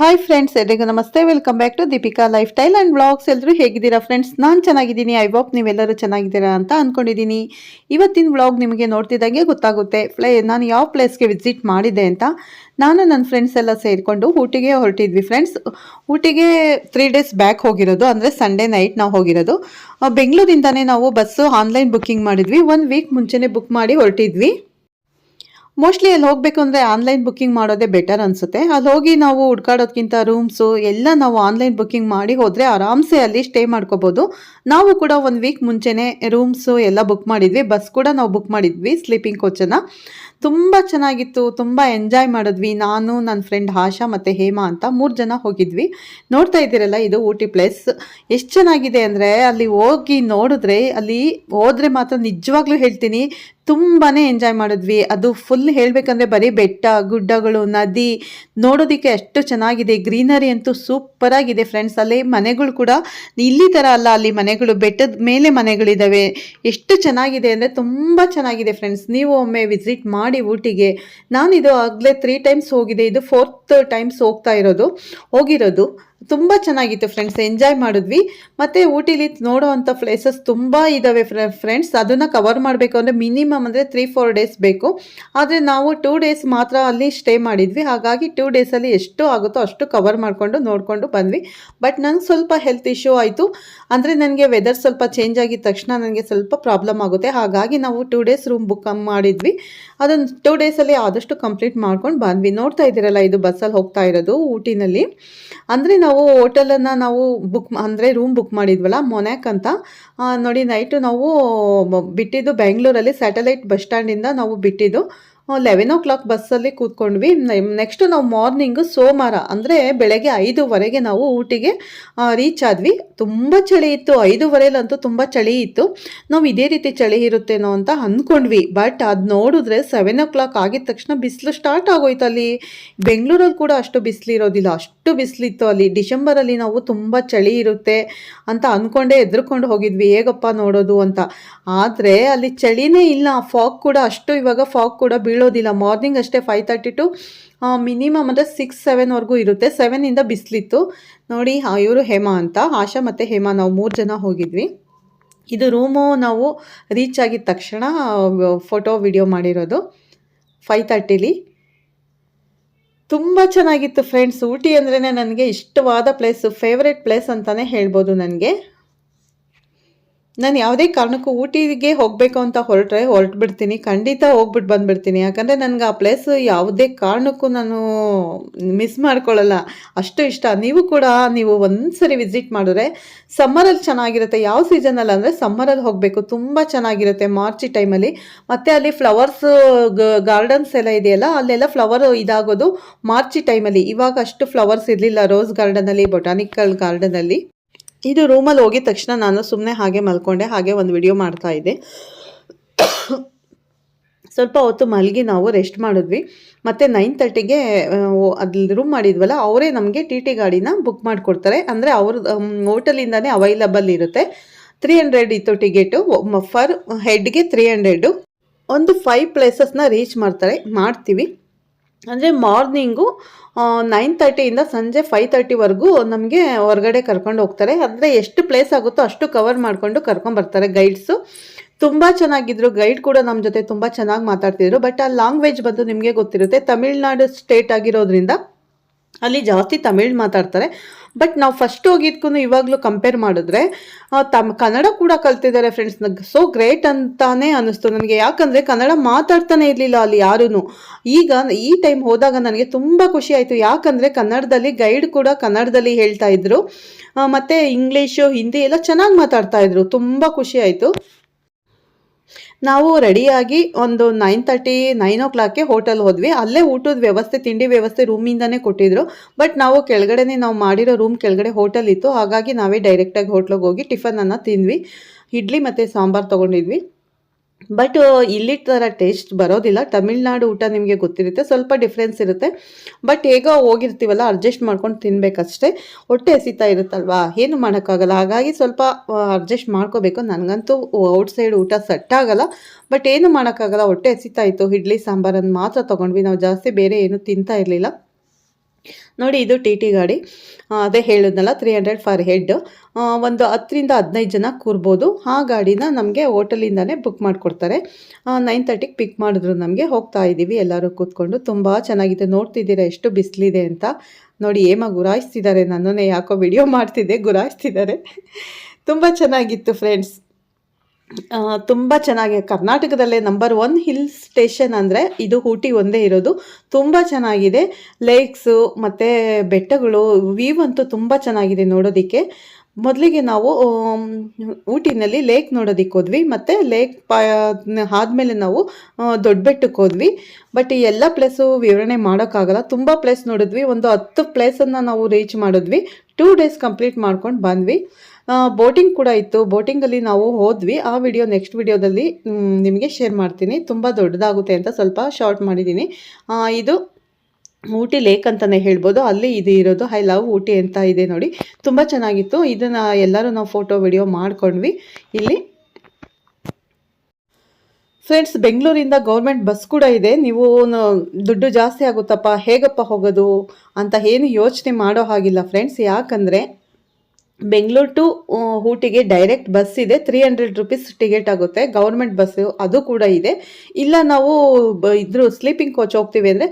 Hi friends ಎಲ್ರಿಗೂ ನಮಸ್ತೆ. Welcome back to Deepika lifestyle and blogs ಎಲ್ಲರೂ ಹೇಗಿದ್ದೀರಾ ಫ್ರೆಂಡ್ಸ್ ನಾನು ಚೆನ್ನಾಗಿದ್ದೀನಿ. ಐ ಹೋಪ್ ನೀವೆಲ್ಲರೂ ಚೆನ್ನಾಗಿದ್ದೀರಾ ಅಂತ ಅಂದ್ಕೊಂಡಿದ್ದೀನಿ ಇವತ್ತಿನ ವ್ಲಾಗ್ ನಿಮಗೆ ನೋಡ್ತಿದ್ದಂಗೆ ಗೊತ್ತಾಗುತ್ತೆ. ಪ್ಲೇ ನಾನು ಯಾವ ಪ್ಲೇಸ್ಗೆ ವಿಸಿಟ್ ಮಾಡಿದೆ ಅಂತ ನಾನು ನನ್ನ ಫ್ರೆಂಡ್ಸ್ ಎಲ್ಲ ಸೇರಿಕೊಂಡು ಊಟಿಗೆ ಹೊರಟಿದ್ವಿ ಫ್ರೆಂಡ್ಸ್ ಊಟಿಗೆ ತ್ರೀ ಡೇಸ್ ಬ್ಯಾಕ್ ಹೋಗಿರೋದು. ಅಂದರೆ ಸಂಡೇ ನೈಟ್ ನಾವು ಹೋಗಿರೋದು. ಬೆಂಗಳೂರಿಂದನೇ ನಾವು ಬಸ್ಸು ಆನ್ಲೈನ್ ಬುಕ್ಕಿಂಗ್ ಮಾಡಿದ್ವಿ. ಒನ್ ವೀಕ್ ಮುಂಚೆನೇ ಬುಕ್ ಮಾಡಿ ಹೊರಟಿದ್ವಿ. ಮೋಸ್ಟ್ಲಿ ಅಲ್ಲಿ ಹೋಗ್ಬೇಕು ಅಂದರೆ ಆನ್ಲೈನ್ ಬುಕ್ಕಿಂಗ್ ಮಾಡೋದೇ ಬೆಟರ್ ಅನಿಸುತ್ತೆ. ಅಲ್ಲಿ ಹೋಗಿ ನಾವು ಹುಡ್ಕಾಡೋದ್ಕಿಂತ ರೂಮ್ಸು ಎಲ್ಲ ನಾವು ಆನ್ಲೈನ್ ಬುಕ್ಕಿಂಗ್ ಮಾಡಿ ಹೋದರೆ ಆರಾಮ್ಸೆ ಅಲ್ಲಿ ಸ್ಟೇ ಮಾಡ್ಕೋಬೋದು. ನಾವು ಕೂಡ ಒಂದು ವೀಕ್ ಮುಂಚೆನೇ ರೂಮ್ಸು ಎಲ್ಲ ಬುಕ್ ಮಾಡಿದ್ವಿ. ಬಸ್ ಕೂಡ ನಾವು ಬುಕ್ ಮಾಡಿದ್ವಿ ಸ್ಲೀಪಿಂಗ್ ಕೋಚನ್ನು ತುಂಬ ಚೆನ್ನಾಗಿತ್ತು, ತುಂಬ ಎಂಜಾಯ್ ಮಾಡಿದ್ವಿ. ನಾನು ನನ್ನ ಫ್ರೆಂಡ್ ಆಶಾ ಮತ್ತು ಹೇಮಾ ಅಂತ ಮೂರು ಜನ ಹೋಗಿದ್ವಿ. ನೋಡ್ತಾ ಇದ್ದೀರಲ್ಲ, ಇದು ಊಟಿ ಪ್ಲೇಸ್ ಎಷ್ಟು ಚೆನ್ನಾಗಿದೆ ಅಂದರೆ ಅಲ್ಲಿ ಹೋಗಿ ನೋಡಿದ್ರೆ, ಅಲ್ಲಿ ಹೋದ್ರೆ ಮಾತ್ರ ನಿಜವಾಗ್ಲೂ ಹೇಳ್ತೀನಿ ತುಂಬಾ ಎಂಜಾಯ್ ಮಾಡಿದ್ವಿ. ಅದು ಫುಲ್ ಹೇಳಬೇಕಂದ್ರೆ ಬರೀ ಬೆಟ್ಟ, ಗುಡ್ಡಗಳು, ನದಿ ನೋಡೋದಕ್ಕೆ ಅಷ್ಟು ಚೆನ್ನಾಗಿದೆ. ಗ್ರೀನರಿ ಅಂತೂ ಸೂಪರಾಗಿದೆ ಫ್ರೆಂಡ್ಸ್ ಅಲ್ಲಿ ಮನೆಗಳು ಕೂಡ ಇಲ್ಲಿ ಥರ ಅಲ್ಲ. ಅಲ್ಲಿ ಮನೆಗಳು, ಬೆಟ್ಟದ ಮೇಲೆ ಮನೆಗಳಿದ್ದಾವೆ ಎಷ್ಟು ಚೆನ್ನಾಗಿದೆ ಅಂದರೆ ತುಂಬ ಚೆನ್ನಾಗಿದೆ ಫ್ರೆಂಡ್ಸ್ ನೀವು ಒಮ್ಮೆ ವಿಸಿಟ್ ಮಾಡಿ ಊಟಿಗೆ. ನಾನಿದು ಆಗಲೇ ತ್ರೀ ಟೈಮ್ಸ್ ಹೋಗಿದೆ. ಇದು ಫೋರ್ತ್ ಟೈಮ್ಸ್ ಹೋಗ್ತಾ ಇರೋದು. ಹೋಗಿರೋದು. ತುಂಬ ಚೆನ್ನಾಗಿತ್ತು ಫ್ರೆಂಡ್ಸ್ ಎಂಜಾಯ್ ಮಾಡಿದ್ವಿ. ಮತ್ತು ಊಟಿಲಿ ನೋಡೋವಂಥ ಪ್ಲೇಸಸ್ ತುಂಬ ಇದ್ದಾವೆ ಫ್ರೆಂಡ್ಸ್ ಅದನ್ನು ಕವರ್ ಮಾಡಬೇಕು ಅಂದರೆ ಮಿನಿಮಮ್ ಅಂದರೆ ತ್ರೀ ಫೋರ್ ಡೇಸ್ ಬೇಕು. ಆದರೆ ನಾವು ಟೂ ಡೇಸ್ ಮಾತ್ರ ಅಲ್ಲಿ ಸ್ಟೇ ಮಾಡಿದ್ವಿ. ಹಾಗಾಗಿ ಟೂ ಡೇಸಲ್ಲಿ ಎಷ್ಟು ಆಗುತ್ತೋ ಅಷ್ಟು ಕವರ್ ಮಾಡಿಕೊಂಡು ನೋಡಿಕೊಂಡು ಬಂದ್ವಿ. ಬಟ್ ನಂಗೆ ಸ್ವಲ್ಪ ಹೆಲ್ತ್ ಇಶ್ಯೂ ಆಯಿತು. ಅಂದರೆ ನನಗೆ ವೆದರ್ ಸ್ವಲ್ಪ ಚೇಂಜ್ ಆಗಿದ ತಕ್ಷಣ ನನಗೆ ಸ್ವಲ್ಪ ಪ್ರಾಬ್ಲಮ್ ಆಗುತ್ತೆ. ಹಾಗಾಗಿ ನಾವು ಟೂ ಡೇಸ್ ರೂಮ್ ಬುಕ್ ಮಾಡಿದ್ವಿ. ಅದನ್ನು ಟೂ ಡೇಸಲ್ಲಿ ಆದಷ್ಟು ಕಂಪ್ಲೀಟ್ ಮಾಡ್ಕೊಂಡು ಬಂದ್ವಿ. ನೋಡ್ತಾ ಇದ್ದೀರಲ್ಲ, ಇದು ಬಸ್ಸಲ್ಲಿ ಹೋಗ್ತಾ ಇರೋದು ಊಟಿನಲ್ಲಿ. ಅಂದರೆ ಹೋಟೆಲನ್ನು ನಾವು ಬುಕ್ ಅಂದರೆ ರೂಮ್ ಬುಕ್ ಮಾಡಿದ್ವಲ್ಲ ಮೊನ್ಯಾಕ್ ಅಂತ ನೋಡಿ ನೈಟು ನಾವು ಬಿಟ್ಟಿದ್ದು ಬೆಂಗಳೂರಲ್ಲಿ ಸ್ಯಾಟಲೈಟ್ ಬಸ್ ಸ್ಟ್ಯಾಂಡಿಂದ ನಾವು ಬಿಟ್ಟಿದ್ದು. ಲೆವೆನ್ ಓ ಕ್ಲಾಕ್ ಬಸ್ಸಲ್ಲಿ ಕೂತ್ಕೊಂಡ್ವಿ. ನೆಕ್ಸ್ಟ್ ನಾವು ಮಾರ್ನಿಂಗು ಸೋಮವಾರ ಅಂದರೆ ಬೆಳಗ್ಗೆ ಐದೂವರೆಗೆ ನಾವು ಊಟಿಗೆ ರೀಚ್ ಆದ್ವಿ. ತುಂಬ ಚಳಿ ಇತ್ತು. ಐದೂವರೆಲಂತೂ ತುಂಬ ಚಳಿ ಇತ್ತು. ನಾವು ಇದೇ ರೀತಿ ಚಳಿ ಇರುತ್ತೇನೋ ಅಂತ ಅಂದ್ಕೊಂಡ್ವಿ ಬಟ್ ಅದು ನೋಡಿದ್ರೆ ಸೆವೆನ್ ಓ ಕ್ಲಾಕ್ ಆಗಿದ ತಕ್ಷಣ ಬಿಸಿಲು ಸ್ಟಾರ್ಟ್ ಆಗೋಯ್ತು ಅಲ್ಲಿ. ಬೆಂಗಳೂರಲ್ಲಿ ಕೂಡ ಅಷ್ಟು ಬಿಸಿಲು ಇರೋದಿಲ್ಲ. ಅಷ್ಟು ಬಿಸಿಲಿತ್ತು ಅಲ್ಲಿ. ಡಿಸೆಂಬರಲ್ಲಿ ನಾವು ತುಂಬ ಚಳಿ ಇರುತ್ತೆ ಅಂತ ಅಂದ್ಕೊಂಡೇ ಎದ್ರುಕೊಂಡು ಹೋಗಿದ್ವಿ. ಹೇಗಪ್ಪ ನೋಡೋದು ಅಂತ. ಆದರೆ ಅಲ್ಲಿ ಚಳಿನೇ ಇಲ್ಲ. ಫಾಗ್ ಕೂಡ ಅಷ್ಟು ಇವಾಗ ಫಾಗ್ ಕೂಡ ಬೀಳೋದಿಲ್ಲ ಮಾರ್ನಿಂಗ್ ಅಷ್ಟೇ ಫೈವ್ ತರ್ಟಿ ಟು ಮಿನಿಮಮ್ ಅಂದರೆ ಸಿಕ್ಸ್ ಸೆವೆನ್ವರೆಗೂ ಇರುತ್ತೆ. ಸೆವೆನಿಂದ ಬಿಸಿಲಿತ್ತು. ನೋಡಿ ಇವರು ಹೇಮಾ ಅಂತ. ಆಶಾ ಮತ್ತು ಹೇಮಾ, ನಾವು ಮೂರು ಜನ ಹೋಗಿದ್ವಿ. ಇದು ರೂಮು ನಾವು ರೀಚ್ ಆಗಿದ ತಕ್ಷಣ ಫೋಟೋ ವಿಡಿಯೋ ಮಾಡಿರೋದು. ಫೈವ್ ತರ್ಟಿಲಿ ತುಂಬ ಚೆನ್ನಾಗಿತ್ತು ಫ್ರೆಂಡ್ಸ್ ಊಟಿ ಅಂದ್ರೇ ನನಗೆ ಇಷ್ಟವಾದ ಪ್ಲೇಸು ಫೇವ್ರೆಟ್ ಪ್ಲೇಸ್ ಅಂತಲೇ ಹೇಳ್ಬೋದು ನನಗೆ. ನಾನು ಯಾವುದೇ ಕಾರಣಕ್ಕೂ ಊಟಿಗೆ ಹೋಗಬೇಕು ಅಂತ ಹೊರಟ್ರೆ ಹೊರಟು ಬಿಡ್ತೀನಿ ಖಂಡಿತ ಹೋಗ್ಬಿಟ್ಟು ಬಂದುಬಿಡ್ತೀನಿ. ಯಾಕಂದರೆ ನನಗೆ ಆ ಪ್ಲೇಸ್ ಯಾವುದೇ ಕಾರಣಕ್ಕೂ ನಾನು ಮಿಸ್ ಮಾಡ್ಕೊಳ್ಳಲ್ಲ ಅಷ್ಟು ಇಷ್ಟ. ನೀವು ಕೂಡ ನೀವು ಒಂದ್ಸರಿ ವಿಸಿಟ್ ಮಾಡಿದ್ರೆ ಸಮ್ಮರಲ್ಲಿ ಚೆನ್ನಾಗಿರುತ್ತೆ. ಯಾವ ಸೀಸನಲ್ಲಿ ಅಂದರೆ ಸಮ್ಮರಲ್ಲಿ ಹೋಗಬೇಕು. ತುಂಬ ಚೆನ್ನಾಗಿರುತ್ತೆ ಮಾರ್ಚ್ ಟೈಮಲ್ಲಿ ಮತ್ತು ಅಲ್ಲಿ ಫ್ಲವರ್ಸ್ ಗಾರ್ಡನ್ಸ್ ಎಲ್ಲ ಇದೆಯಲ್ಲ, ಅಲ್ಲೆಲ್ಲ ಫ್ಲವರ್ ಇದಾಗೋದು ಮಾರ್ಚ್ ಟೈಮಲ್ಲಿ ಇವಾಗ ಅಷ್ಟು ಫ್ಲವರ್ಸ್ ಇರಲಿಲ್ಲ. ರೋಸ್ ಗಾರ್ಡನಲ್ಲಿ ಬೊಟಾನಿಕಲ್ ಗಾರ್ಡನಲ್ಲಿ ಇದು ರೂಮಲ್ಲಿ ಹೋಗಿದ ತಕ್ಷಣ ನಾನು ಸುಮ್ಮನೆ ಹಾಗೆ ಮಲ್ಕೊಂಡೆ, ಹಾಗೆ ಒಂದು ವಿಡಿಯೋ ಮಾಡ್ತಾ ಇದ್ದೆ. ಸ್ವಲ್ಪ ಹೊತ್ತು ಮಲಗಿ ನಾವು ರೆಸ್ಟ್ ಮಾಡಿದ್ವಿ. ಮತ್ತು ನೈನ್ ತರ್ಟಿಗೆ ಅಲ್ಲಿ ರೂಮ್ ಮಾಡಿದ್ವಲ್ಲ, ಅವರೇ ನಮಗೆ ಟಿ ಟಿ ಗಾಡಿನ ಬುಕ್ ಮಾಡಿಕೊಡ್ತಾರೆ. ಅಂದರೆ ಅವ್ರ ಹೋಟೆಲಿಂದನೇ ಅವೈಲಬಲ್ ಇರುತ್ತೆ. ತ್ರೀ ಹಂಡ್ರೆಡ್ ಇತ್ತು ಟಿಕೆಟು ಫರ್ ಹೆಡ್ಗೆ ತ್ರೀ ಹಂಡ್ರೆಡು ಒಂದು ಫೈವ್ ಪ್ಲೇಸಸ್ನ ರೀಚ್ ಮಾಡ್ತಾರೆ, ಮಾಡ್ತೀವಿ. ಅಂದರೆ ಮಾರ್ನಿಂಗು ನೈನ್ ತರ್ಟಿಯಿಂದ ಸಂಜೆ ಫೈವ್ ತರ್ಟಿವರೆಗೂ ನಮಗೆ ಹೊರಗಡೆ ಕರ್ಕೊಂಡು ಹೋಗ್ತಾರೆ. ಅಂದರೆ ಎಷ್ಟು ಪ್ಲೇಸ್ ಆಗುತ್ತೋ ಅಷ್ಟು ಕವರ್ ಮಾಡಿಕೊಂಡು ಕರ್ಕೊಂಬರ್ತಾರೆ ಗೈಡ್ಸು ತುಂಬ ಚೆನ್ನಾಗಿದ್ರು. ಗೈಡ್ ಕೂಡ ನಮ್ಮ ಜೊತೆ ತುಂಬ ಚೆನ್ನಾಗಿ ಮಾತಾಡ್ತಿದ್ರು. ಬಟ್ ಆ ಲ್ಯಾಂಗ್ವೇಜ್ ಬಂದು ನಿಮಗೆ ಗೊತ್ತಿರುತ್ತೆ. ತಮಿಳ್ನಾಡು ಸ್ಟೇಟ್ ಆಗಿರೋದ್ರಿಂದ ಅಲ್ಲಿ ಜಾಸ್ತಿ ತಮಿಳ್ ಮಾತಾಡ್ತಾರೆ. ಬಟ್ ನಾವು ಫಸ್ಟ್ ಹೋಗಿದ್ಕೂ ಇವಾಗಲೂ ಕಂಪೇರ್ ಮಾಡಿದ್ರೆ ತಮ್ಮ ಕನ್ನಡ ಕೂಡ ಕಲ್ತಿದ್ದಾರೆ ಫ್ರೆಂಡ್ಸ್ ಸೊ ಗ್ರೇಟ್ ಅಂತಾನೆ ಅನ್ನಿಸ್ತು ನನಗೆ. ಯಾಕಂದರೆ ಕನ್ನಡ ಮಾತಾಡ್ತಾನೆ ಇರಲಿಲ್ಲ ಅಲ್ಲಿ ಯಾರೂ ಈಗ ಈ ಟೈಮ್ ಹೋದಾಗ ನನಗೆ ತುಂಬ ಖುಷಿ ಆಯಿತು. ಯಾಕಂದರೆ ಕನ್ನಡದಲ್ಲಿ ಗೈಡ್ ಕೂಡ ಕನ್ನಡದಲ್ಲಿ ಹೇಳ್ತಾ ಇದ್ರು. ಮತ್ತೆ ಇಂಗ್ಲೀಷು ಹಿಂದಿ ಎಲ್ಲ ಚೆನ್ನಾಗಿ ಮಾತಾಡ್ತಾ ಇದ್ರು. ತುಂಬ ಖುಷಿ ಆಯಿತು. ನಾವು ರೆಡಿಯಾಗಿ ಒಂದು ನೈನ್ ತರ್ಟಿ ನೈನ್ ಓ ಕ್ಲಾಕ್ಗೆ ಹೋಟೆಲ್ ಹೋದ್ವಿ. ಅಲ್ಲೇ ಊಟದ ವ್ಯವಸ್ಥೆ, ತಿಂಡಿ ವ್ಯವಸ್ಥೆ ರೂಮಿಂದನೇ ಕೊಟ್ಟಿದ್ರು. ಬಟ್ ನಾವು ಕೆಳಗಡೆನೇ ನಾವು ಮಾಡಿರೋ ರೂಮ್ ಕೆಳಗಡೆ ಹೋಟೆಲ್ ಇತ್ತು. ಹಾಗಾಗಿ ನಾವೇ ಡೈರೆಕ್ಟಾಗಿ ಹೋಟ್ಲಿಗೆ ಹೋಗಿ ಟಿಫನನ್ನು ತಿಂದ್ವಿ. ಇಡ್ಲಿ ಮತ್ತು ಸಾಂಬಾರು ತೊಗೊಂಡಿದ್ವಿ. ಬಟ್ ಇಲ್ಲಿ ಥರ ಟೇಸ್ಟ್ ಬರೋದಿಲ್ಲ. ತಮಿಳ್ನಾಡು ಊಟ ನಿಮಗೆ ಗೊತ್ತಿರುತ್ತೆ. ಸ್ವಲ್ಪ ಡಿಫ್ರೆನ್ಸ್ ಇರುತ್ತೆ. ಬಟ್ ಹೇಗೋ ಹೋಗಿರ್ತೀವಲ್ಲ ಅಡ್ಜಸ್ಟ್ ಮಾಡ್ಕೊಂಡು ತಿನ್ಬೇಕಷ್ಟೇ. ಹೊಟ್ಟೆ ಹಸಿತಾ ಇರುತ್ತಲ್ವಾ? ಏನು ಮಾಡೋಕ್ಕಾಗಲ್ಲ. ಹಾಗಾಗಿ ಸ್ವಲ್ಪ ಅಡ್ಜಸ್ಟ್ ಮಾಡ್ಕೋಬೇಕು. ನನಗಂತೂ ಔಟ್ಸೈಡ್ ಊಟ ಸೆಟ್ ಆಗಲ್ಲ. ಬಟ್ ಏನು ಮಾಡೋಕ್ಕಾಗಲ್ಲ? ಹೊಟ್ಟೆ ಹಸಿತಾ ಇತ್ತು. ಇಡ್ಲಿ ಸಾಂಬಾರನ್ನು ಮಾತ್ರ ತೊಗೊಂಡ್ವಿ. ನಾವು ಜಾಸ್ತಿ ಬೇರೆ ಏನು ತಿಂತಾ ಇರಲಿಲ್ಲ. ನೋಡಿ ಇದು ಟಿ ಟಿ ಗಾಡಿ. ಅದೇ ಹೇಳಿದ್ನಲ್ಲ ತ್ರೀ ಹಂಡ್ರೆಡ್ ಫಾರ್ ಹೆಡ್ ಒಂದು ಹತ್ತರಿಂದ ಹದಿನೈದು ಜನ ಕೂರ್ಬೋದು. ಆ ಗಾಡಿನ ನಮಗೆ ಹೋಟೆಲಿಂದನೇ ಬುಕ್ ಮಾಡಿಕೊಡ್ತಾರೆ. ನೈನ್ ತರ್ಟಿಗೆ ಪಿಕ್ ಮಾಡಿದ್ರು ನಮಗೆ. ಹೋಗ್ತಾ ಇದ್ದೀವಿ ಎಲ್ಲರೂ ಕೂತ್ಕೊಂಡು. ತುಂಬ ಚೆನ್ನಾಗಿದೆ. ನೋಡ್ತಿದ್ದೀರಾ, ಎಷ್ಟು ಬಿಸಿಲಿದೆ ಅಂತ. ನೋಡಿ ಏಮ ಗುರಾಯಿಸ್ತಿದ್ದಾರೆ ನನ್ನನ್ನೇ. ಯಾಕೋ ವಿಡಿಯೋ ಮಾಡ್ತಿದ್ದೆ, ಗುರಾಯಿಸ್ತಿದ್ದಾರೆ. ತುಂಬ ಚೆನ್ನಾಗಿತ್ತು ಫ್ರೆಂಡ್ಸ್ ತುಂಬ ಚೆನ್ನಾಗಿ ಕರ್ನಾಟಕದಲ್ಲೇ ನಂಬರ್ ಒನ್ ಹಿಲ್ ಸ್ಟೇಷನ್ ಅಂದರೆ ಇದು ಊಟಿ ಒಂದೇ ಇರೋದು. ತುಂಬ ಚೆನ್ನಾಗಿದೆ. ಲೇಕ್ಸು ಮತ್ತು ಬೆಟ್ಟಗಳು ವ್ಯೂ ಅಂತೂ ತುಂಬ ಚೆನ್ನಾಗಿದೆ ನೋಡೋದಕ್ಕೆ. ಮೊದಲಿಗೆ ನಾವು ಊಟಿನಲ್ಲಿ ಲೇಕ್ ನೋಡೋದಕ್ಕೆ ಹೋದ್ವಿ. ಮತ್ತು ಲೇಕ್ ಪಾ, ಆದಮೇಲೆ ನಾವು ದೊಡ್ಡ ಬೆಟ್ಟಕ್ಕೆ ಹೋದ್ವಿ. ಬಟ್ ಈ ಎಲ್ಲ ಪ್ಲೇಸು ವಿವರಣೆ ಮಾಡೋಕ್ಕಾಗಲ್ಲ. ತುಂಬ ಪ್ಲೇಸ್ ನೋಡಿದ್ವಿ. ಒಂದು ಹತ್ತು ಪ್ಲೇಸನ್ನು ನಾವು ರೀಚ್ ಮಾಡಿದ್ವಿ. ಟೂ ಡೇಸ್ ಕಂಪ್ಲೀಟ್ ಮಾಡ್ಕೊಂಡು ಬಂದ್ವಿ. ಬೋಟಿಂಗ್ ಕೂಡ ಇತ್ತು. ಬೋಟಿಂಗಲ್ಲಿ ನಾವು ಹೋದ್ವಿ. ಆ ವಿಡಿಯೋ ನೆಕ್ಸ್ಟ್ ವಿಡಿಯೋದಲ್ಲಿ ನಿಮಗೆ ಶೇರ್ ಮಾಡ್ತೀನಿ. ತುಂಬ ದೊಡ್ಡದಾಗುತ್ತೆ ಅಂತ ಸ್ವಲ್ಪ ಶಾರ್ಟ್ ಮಾಡಿದ್ದೀನಿ. ಇದು ಊಟಿ ಲೇಕ್ ಅಂತಲೇ ಹೇಳ್ಬೋದು. ಅಲ್ಲಿ ಇದು ಇರೋದು. ಐ ಲವ್ ಊಟಿ ಅಂತ ಇದೆ ನೋಡಿ. ತುಂಬ ಚೆನ್ನಾಗಿತ್ತು. ಇದನ್ನು ಎಲ್ಲರೂ ನಾವು ಫೋಟೋ, ವಿಡಿಯೋ ಮಾಡ್ಕೊಂಡ್ವಿ. ಇಲ್ಲಿ ಫ್ರೆಂಡ್ಸ್, ಬೆಂಗಳೂರಿಂದ ಗೌರ್ಮೆಂಟ್ ಬಸ್ ಕೂಡ ಇದೆ. ನೀವು ದುಡ್ಡು ಜಾಸ್ತಿ ಆಗುತ್ತಪ್ಪ. ಹೇಗಪ್ಪ ಹೋಗೋದು ಅಂತ ಏನು ಯೋಚನೆ ಮಾಡೋ ಹಾಗಿಲ್ಲ ಫ್ರೆಂಡ್ಸ್. ಯಾಕಂದರೆ ಬೆಂಗಳೂರು ಟು ಊಟಿಗೆ ಡೈರೆಕ್ಟ್ ಬಸ್ ಇದೆ. ತ್ರೀ ಹಂಡ್ರೆಡ್ ರುಪೀಸ್ ಟಿಕೆಟ್ ಆಗುತ್ತೆ. ಗೌರ್ಮೆಂಟ್ ಬಸ್ಸು ಅದು ಕೂಡ ಇದೆ. ಇಲ್ಲ ನಾವು ಇದ್ರ ಸ್ಲೀಪಿಂಗ್ ಕೋಚ್ ಹೋಗ್ತೀವಿ ಅಂದರೆ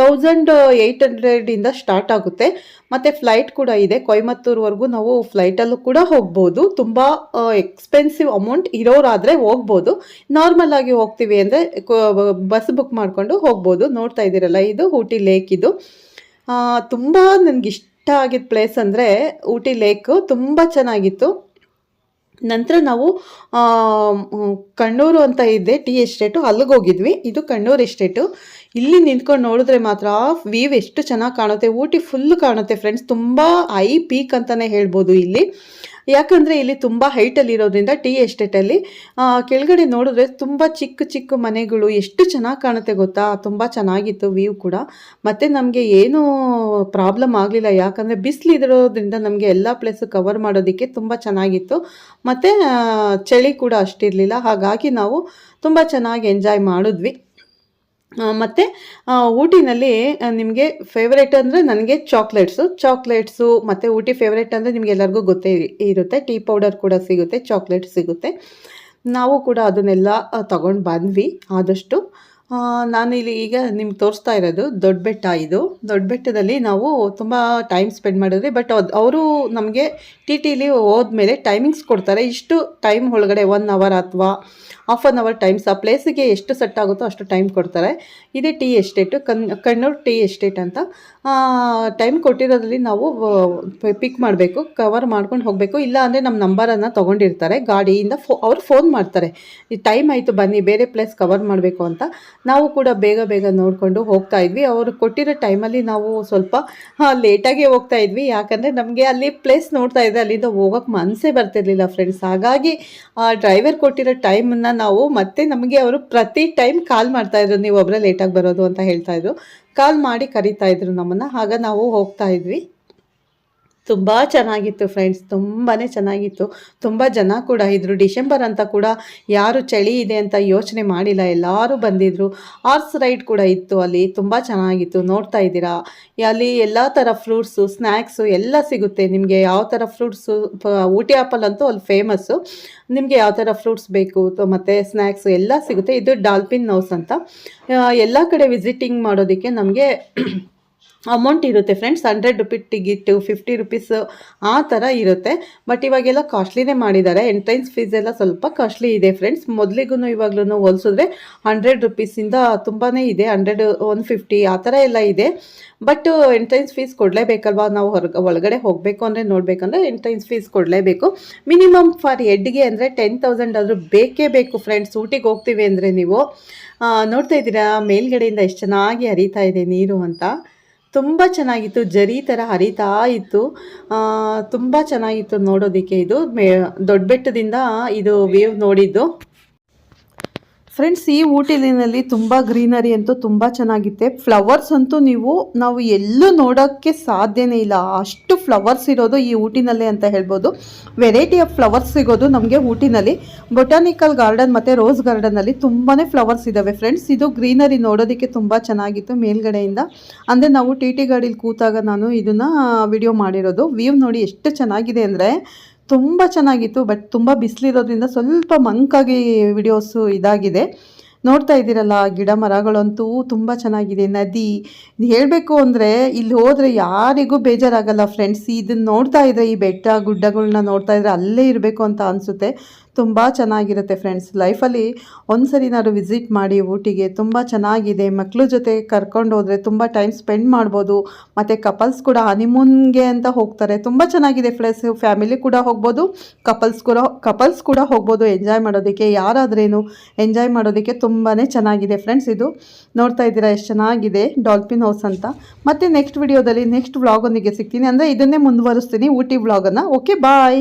ತೌಸಂಡ್ ಏಯ್ಟ್ ಹಂಡ್ರೆಡಿಂದ ಸ್ಟಾರ್ಟ್ ಆಗುತ್ತೆ. ಮತ್ತು ಫ್ಲೈಟ್ ಕೂಡ ಇದೆ. ಕೊಯಮತ್ತೂರ್ವರೆಗೂ ನಾವು ಫ್ಲೈಟಲ್ಲೂ ಕೂಡ ಹೋಗ್ಬೋದು. ತುಂಬ ಎಕ್ಸ್ಪೆನ್ಸಿವ್ ಅಮೌಂಟ್ ಇರೋರಾದರೆ ಹೋಗ್ಬೋದು. ನಾರ್ಮಲ್ ಆಗಿ ಹೋಗ್ತೀವಿ ಅಂದರೆ ಬಸ್ ಬುಕ್ ಮಾಡಿಕೊಂಡು ಹೋಗ್ಬೋದು. ನೋಡ್ತಾ ಇದ್ದೀರಲ್ಲ, ಇದು ಊಟಿ ಲೇಕ್ ಇದು. ತುಂಬ ನನಗೆ ಇಷ್ಟ ಆಗಿದ್ದ ಪ್ಲೇಸ್ ಅಂದರೆ ಊಟಿ ಲೇಕು ತುಂಬ ಚೆನ್ನಾಗಿತ್ತು. ನಂತರ ನಾವು ಕಣ್ಣೂರು ಅಂತ ಇದೆ ಟೀ ಎಸ್ಟೇಟು ಅಲ್ಲಿಗೆ ಹೋಗಿದ್ವಿ. ಇದು ಕಣ್ಣೂರು ಎಸ್ಟೇಟು ಇಲ್ಲಿ ನಿಂತ್ಕೊಂಡು ನೋಡಿದ್ರೆ ಮಾತ್ರ ವ್ಯೂ ಎಷ್ಟು ಚೆನ್ನಾಗಿ ಕಾಣುತ್ತೆ. ಊಟಿ ಫುಲ್ ಕಾಣುತ್ತೆ ಫ್ರೆಂಡ್ಸ್ ತುಂಬ ಹೈ ಪೀಕ್ ಅಂತಲೇ ಹೇಳ್ಬೋದು ಇಲ್ಲಿ. ಯಾಕಂದರೆ ಇಲ್ಲಿ ತುಂಬ ಹೈಟಲ್ಲಿ ಇರೋದ್ರಿಂದ ಟೀ ಎಸ್ಟೇಟಲ್ಲಿ ಕೆಳಗಡೆ ನೋಡಿದ್ರೆ ತುಂಬ ಚಿಕ್ಕ ಚಿಕ್ಕ ಮನೆಗಳು, ಎಷ್ಟು ಚೆನ್ನಾಗಿ ಕಾಣುತ್ತೆ ಗೊತ್ತಾ? ತುಂಬ ಚೆನ್ನಾಗಿತ್ತು ವ್ಯೂ ಕೂಡ. ಮತ್ತು ನಮಗೆ ಏನೂ ಪ್ರಾಬ್ಲಮ್ ಆಗಲಿಲ್ಲ. ಯಾಕಂದರೆ ಬಿಸಿಲು ಇರೋದ್ರಿಂದ ನಮಗೆ ಎಲ್ಲ ಪ್ಲೇಸು ಕವರ್ ಮಾಡೋದಕ್ಕೆ ತುಂಬ ಚೆನ್ನಾಗಿತ್ತು. ಮತ್ತು ಚಳಿ ಕೂಡ ಅಷ್ಟಿರಲಿಲ್ಲ. ಹಾಗಾಗಿ ನಾವು ತುಂಬ ಚೆನ್ನಾಗಿ ಎಂಜಾಯ್ ಮಾಡಿದ್ವಿ. ಮತ್ತು ಊಟಿನಲ್ಲಿ ನಿಮಗೆ ಫೇವ್ರೇಟ್ ಅಂದರೆ ನನಗೆ ಚಾಕ್ಲೇಟ್ಸು ಚಾಕ್ಲೇಟ್ಸು ಮತ್ತು ಊಟಿ ಫೇವ್ರೇಟ್ ಅಂದರೆ ನಿಮ್ಗೆ ಎಲ್ಲರಿಗೂ ಗೊತ್ತೇ ಇರುತ್ತೆ. ಟೀ ಪೌಡರ್ ಕೂಡ ಸಿಗುತ್ತೆ ಚಾಕ್ಲೇಟ್ ಸಿಗುತ್ತೆ. ನಾವು ಕೂಡ ಅದನ್ನೆಲ್ಲ ತಗೊಂಡು ಬಂದ್ವಿ ಆದಷ್ಟು. ನಾನು ಇಲ್ಲಿ ಈಗ ನಿಮ್ಗೆ ತೋರಿಸ್ತಾ ಇರೋದು ದೊಡ್ಡ ಬೆಟ್ಟ ಇದು. ದೊಡ್ಡ ಬೆಟ್ಟದಲ್ಲಿ ನಾವು ತುಂಬ ಟೈಮ್ ಸ್ಪೆಂಡ್ ಮಾಡಿದ್ವಿ ಬಟ್ ಅವರು ನಮಗೆ ಟಿ ಟಿಲಿ ಹೋದ್ಮೇಲೆ ಟೈಮಿಂಗ್ಸ್ ಕೊಡ್ತಾರೆ. ಇಷ್ಟು ಟೈಮ್ ಒಳಗಡೆ ಒನ್ ಅವರ್ ಅಥವಾ ಹಾಫ್ ಆನ್ ಅವರ್ ಟೈಮ್ಸ್ ಆ ಪ್ಲೇಸಿಗೆ ಎಷ್ಟು ಸೆಟ್ ಆಗುತ್ತೋ ಅಷ್ಟು ಟೈಮ್ ಕೊಡ್ತಾರೆ. ಇದೇ tea estate Kannur tea estate ಅಂತ. ಟೈಮ್ ಕೊಟ್ಟಿರೋದ್ರಲ್ಲಿ ನಾವು ಪಿಕ್ ಮಾಡಬೇಕು ಕವರ್ ಮಾಡ್ಕೊಂಡು ಹೋಗಬೇಕು. ಇಲ್ಲ ಅಂದರೆ ನಮ್ಮ ನಂಬರನ್ನು ತೊಗೊಂಡಿರ್ತಾರೆ. ಗಾಡಿಯಿಂದ ಫೋ, ಅವ್ರು ಫೋನ್ ಮಾಡ್ತಾರೆ. ಈ ಟೈಮ್ ಆಯಿತು ಬನ್ನಿ, ಬೇರೆ ಪ್ಲೇಸ್ ಕವರ್ ಮಾಡಬೇಕು ಅಂತ. ನಾವು ಕೂಡ ಬೇಗ ಬೇಗ ನೋಡಿಕೊಂಡು ಹೋಗ್ತಾ ಇದ್ವಿ. ಅವರು ಕೊಟ್ಟಿರೋ ಟೈಮಲ್ಲಿ ನಾವು ಸ್ವಲ್ಪ ಲೇಟಾಗಿ ಹೋಗ್ತಾ ಇದ್ವಿ. ಯಾಕಂದರೆ ನಮಗೆ ಅಲ್ಲಿ ಪ್ಲೇಸ್ ನೋಡ್ತಾ ಇದ್ದೆ ಅಲ್ಲಿಂದ ಹೋಗೋಕ್ಕೆ ಮನಸ್ಸೇ ಬರ್ತಿರ್ಲಿಲ್ಲ ಫ್ರೆಂಡ್ಸ್ ಹಾಗಾಗಿ ಆ ಡ್ರೈವರ್ ಕೊಟ್ಟಿರೋ ಟೈಮನ್ನು ನಾವು ಮತ್ತೆ ನಮಗೆ ಅವರು ಪ್ರತಿ ಟೈಮ್ ಕಾಲ್ ಮಾಡ್ತಾಯಿದ್ರು ನೀವು ಒಬ್ಬರೇ ಲೇಟಾಗಿ ಬರೋದು ಅಂತ ಹೇಳ್ತಾ ಇದ್ರು. ಕಾಲ್ ಮಾಡಿ ಕರಿತಾ ಇದ್ರು ನಮ್ಮನ್ನು. ಆಗ ನಾವು ಹೋಗ್ತಾ ಇದ್ವಿ. ತುಂಬ ಚೆನ್ನಾಗಿತ್ತು ಫ್ರೆಂಡ್ಸ್ ತುಂಬಾ ಚೆನ್ನಾಗಿತ್ತು. ತುಂಬ ಜನ ಕೂಡ ಇದ್ದರು ಡಿಸೆಂಬರ್ ಅಂತ ಕೂಡ ಯಾರು ಚಳಿ ಇದೆ ಅಂತ ಯೋಚನೆ ಮಾಡಿಲ್ಲ. ಎಲ್ಲರೂ ಬಂದಿದ್ದರು ಆರ್ಸ್ ರೈಡ್ ಕೂಡ ಇತ್ತು ಅಲ್ಲಿ. ತುಂಬ ಚೆನ್ನಾಗಿತ್ತು. ನೋಡ್ತಾ ಇದ್ದೀರಾ? ಅಲ್ಲಿ ಎಲ್ಲ ಥರ ಫ್ರೂಟ್ಸು ಸ್ನ್ಯಾಕ್ಸು ಎಲ್ಲ ಸಿಗುತ್ತೆ. ನಿಮಗೆ ಯಾವ ಥರ ಫ್ರೂಟ್ಸು ಊಟಿ ಆ್ಯಪಲ್ ಅಂತೂ ಅಲ್ಲಿ ಫೇಮಸ್ಸು ನಿಮಗೆ ಯಾವ ಥರ ಫ್ರೂಟ್ಸ್ ಬೇಕು ಮತ್ತು ಸ್ನ್ಯಾಕ್ಸು ಎಲ್ಲ ಸಿಗುತ್ತೆ. ಇದು ಡಾಲ್ಫಿನ್ ಹೌಸ್ ಅಂತ. ಎಲ್ಲ ಕಡೆ ವಿಸಿಟಿಂಗ್ ಮಾಡೋದಕ್ಕೆ ನಮಗೆ ಅಮೌಂಟ್ ಇರುತ್ತೆ friends hundred rupee ticket fifty rupees ಆ ಥರ ಇರುತ್ತೆ. ಬಟ್ ಇವಾಗೆಲ್ಲ ಕಾಸ್ಟ್ಲಿನೇ ಮಾಡಿದ್ದಾರೆ. ಎಂಟ್ರೆನ್ಸ್ ಫೀಸ್ ಎಲ್ಲ ಸ್ವಲ್ಪ ಕಾಸ್ಟ್ಲಿ ಇದೆ ಫ್ರೆಂಡ್ಸ್ ಮೊದಲಿಗೂ ಇವಾಗ್ಲೂ ಹೋಲಿಸಿದ್ರೆ ಹಂಡ್ರೆಡ್ ರುಪೀಸಿಂದ ತುಂಬಾ ಇದೆ. ಹಂಡ್ರೆಡ್ ಒನ್ ಫಿಫ್ಟಿ ಆ ಥರ ಎಲ್ಲ ಇದೆ. ಬಟ್ ಎಂಟ್ರೆನ್ಸ್ ಫೀಸ್ ಕೊಡಲೇಬೇಕಲ್ವಾ? ನಾವು ಹೊರಗೆ, ಒಳಗಡೆ ಹೋಗಬೇಕು ಅಂದರೆ ನೋಡಬೇಕಂದ್ರೆ ಎಂಟ್ರೆನ್ಸ್ ಫೀಸ್ ಕೊಡಲೇಬೇಕು. ಮಿನಿಮಮ್ ಫಾರ್ ಹೆಡ್ಗೆ ಅಂದರೆ ಟೆನ್ ತೌಸಂಡ್ ಆದರೂ ಬೇಕೇ ಬೇಕು ಫ್ರೆಂಡ್ಸ್ ಊಟಿಗೆ ಹೋಗ್ತೀವಿ ಅಂದರೆ ನೀವು. ನೋಡ್ತಾ ಇದ್ದೀರಾ? ಮೇಲ್ಗಡೆಯಿಂದ ಎಷ್ಟು ಚೆನ್ನಾಗಿ ಹರಿತಾ ಇದೆ ನೀರು ಅಂತ. ತುಂಬ ಚೆನ್ನಾಗಿತ್ತು, ಜರಿ ಥರ ಹರಿತಾ ಇತ್ತು. ತುಂಬ ಚೆನ್ನಾಗಿತ್ತು ನೋಡೋದಕ್ಕೆ ಇದು. ಮೇ, ದೊಡ್ಡ ಬೆಟ್ಟದಿಂದ ಇದು ವೇವ್ ನೋಡಿದ್ದು. ಫ್ರೆಂಡ್ಸ್ ಈ ಊಟಿಲಿನಲ್ಲಿ ತುಂಬ ಗ್ರೀನರಿ ಅಂತೂ ತುಂಬ ಚೆನ್ನಾಗಿತ್ತೆ. ಫ್ಲವರ್ಸ್ ಅಂತೂ ನೀವು, ನಾವು ಎಲ್ಲೂ ನೋಡೋಕ್ಕೆ ಸಾಧ್ಯನೇ ಇಲ್ಲ. ಅಷ್ಟು ಫ್ಲವರ್ಸ್ ಇರೋದು ಈ ಊಟಿನಲ್ಲೇ ಅಂತ ಹೇಳ್ಬೋದು. ವೆರೈಟಿ ಆಫ್ ಫ್ಲವರ್ಸ್ ಸಿಗೋದು ನಮಗೆ ಊಟಿನಲ್ಲಿ. ಬೊಟಾನಿಕಲ್ ಗಾರ್ಡನ್ ಮತ್ತು ರೋಸ್ ಗಾರ್ಡನಲ್ಲಿ ತುಂಬಾ ಫ್ಲವರ್ಸ್ ಇದ್ದಾವೆ ಫ್ರೆಂಡ್ಸ್ ಇದು ಗ್ರೀನರಿ ನೋಡೋದಕ್ಕೆ ತುಂಬ ಚೆನ್ನಾಗಿತ್ತು ಮೇಲ್ಗಡೆಯಿಂದ. ಅಂದರೆ ನಾವು ಟಿ ಟಿ ಗಾಡೀಲಿ ಕೂತಾಗ ನಾನು ಇದನ್ನು ವಿಡಿಯೋ ಮಾಡಿರೋದು. ವ್ಯೂ ನೋಡಿ ಎಷ್ಟು ಚೆನ್ನಾಗಿದೆ ಅಂದರೆ ತುಂಬ ಚೆನ್ನಾಗಿತ್ತು ಬಟ್ ತುಂಬ ಬಿಸಿಲಿರೋದ್ರಿಂದ ಸ್ವಲ್ಪ ಮಂಕಾಗಿ ವಿಡಿಯೋಸು ಇದಾಗಿದೆ. ನೋಡ್ತಾ ಇದ್ದೀರಲ್ಲ, ಗಿಡ ಮರಗಳಂತೂ ತುಂಬ ಚೆನ್ನಾಗಿದೆ. ನದಿ ಹೇಳಬೇಕು ಅಂದರೆ ಇಲ್ಲಿ ಹೋದರೆ ಯಾರಿಗೂ ಬೇಜಾರಾಗಲ್ಲ ಫ್ರೆಂಡ್ಸ್ ಇದನ್ನು ನೋಡ್ತಾ ಇದ್ದರೆ ಈ ಬೆಟ್ಟ ಗುಡ್ಡಗಳನ್ನ ನೋಡ್ತಾ ಇದ್ದರೆ ಅಲ್ಲೇ ಇರಬೇಕು ಅಂತ ಅನಿಸುತ್ತೆ. ತುಂಬ ಚೆನ್ನಾಗಿರುತ್ತೆ ಫ್ರೆಂಡ್ಸ್ ಲೈಫಲ್ಲಿ ಒಂದ್ಸರಿ ನಾನು ವಿಸಿಟ್ ಮಾಡಿ ಊಟಿಗೆ ತುಂಬ ಚೆನ್ನಾಗಿದೆ. ಮಕ್ಕಳು ಜೊತೆ ಕರ್ಕೊಂಡು ಹೋದರೆ ತುಂಬ ಟೈಮ್ ಸ್ಪೆಂಡ್ ಮಾಡ್ಬೋದು. ಮತ್ತು ಕಪಲ್ಸ್ ಕೂಡ ಹನಿಮೂನ್ಗೆ ಅಂತ ಹೋಗ್ತಾರೆ. ತುಂಬ ಚೆನ್ನಾಗಿದೆ ಪ್ಲೇಸ್ ಫ್ಯಾಮಿಲಿ ಕೂಡ ಹೋಗ್ಬೋದು. ಕಪಲ್ಸ್ ಕೂಡ ಕಪಲ್ಸ್ ಕೂಡ ಹೋಗ್ಬೋದು. ಎಂಜಾಯ್ ಮಾಡೋದಕ್ಕೆ ಯಾರಾದ್ರೇನು ಎಂಜಾಯ್ ಮಾಡೋದಕ್ಕೆ ತುಂಬಾ ಚೆನ್ನಾಗಿದೆ ಫ್ರೆಂಡ್ಸ್ ಇದು. ನೋಡ್ತಾ ಇದ್ದೀರಾ ಎಷ್ಟು ಚೆನ್ನಾಗಿದೆ ಡಾಲ್ಫಿನ್ ಹೌಸ್ ಅಂತ. ಮತ್ತು ನೆಕ್ಸ್ಟ್ ವಿಡಿಯೋದಲ್ಲಿ ನೆಕ್ಸ್ಟ್ ವ್ಲಾಗೊಂದಿಗೆ ಸಿಗ್ತೀನಿ. ಅಂದರೆ ಇದನ್ನೇ ಮುಂದುವರಿಸ್ತೀನಿ ಊಟಿ ವ್ಲಾಗನ್ನು ಓಕೆ ಬಾಯ್